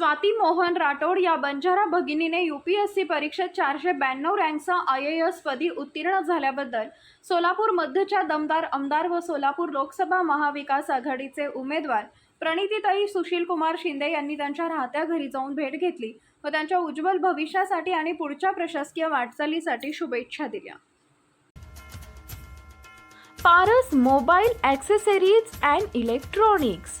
स्वाती मोहन राठोड या बंजारा भगिनीने U P S C परीक्षेत चारशे ब्याण्णव रँकसह आय ए एस पदी उत्तीर्ण झाल्याबद्दल सोलापूर मध्यच्या दमदार आमदार व सोलापूर लोकसभा महाविकास आघाडीचे उमेदवार प्रणितीताई सुशीलकुमार शिंदे यांनी त्यांच्या राहत्या घरी जाऊन भेट घेतली व त्यांच्या उज्ज्वल भविष्यासाठी आणि पुढच्या प्रशासकीय वाटचालीसाठी शुभेच्छा दिल्या. Paras mobile accessories and electronics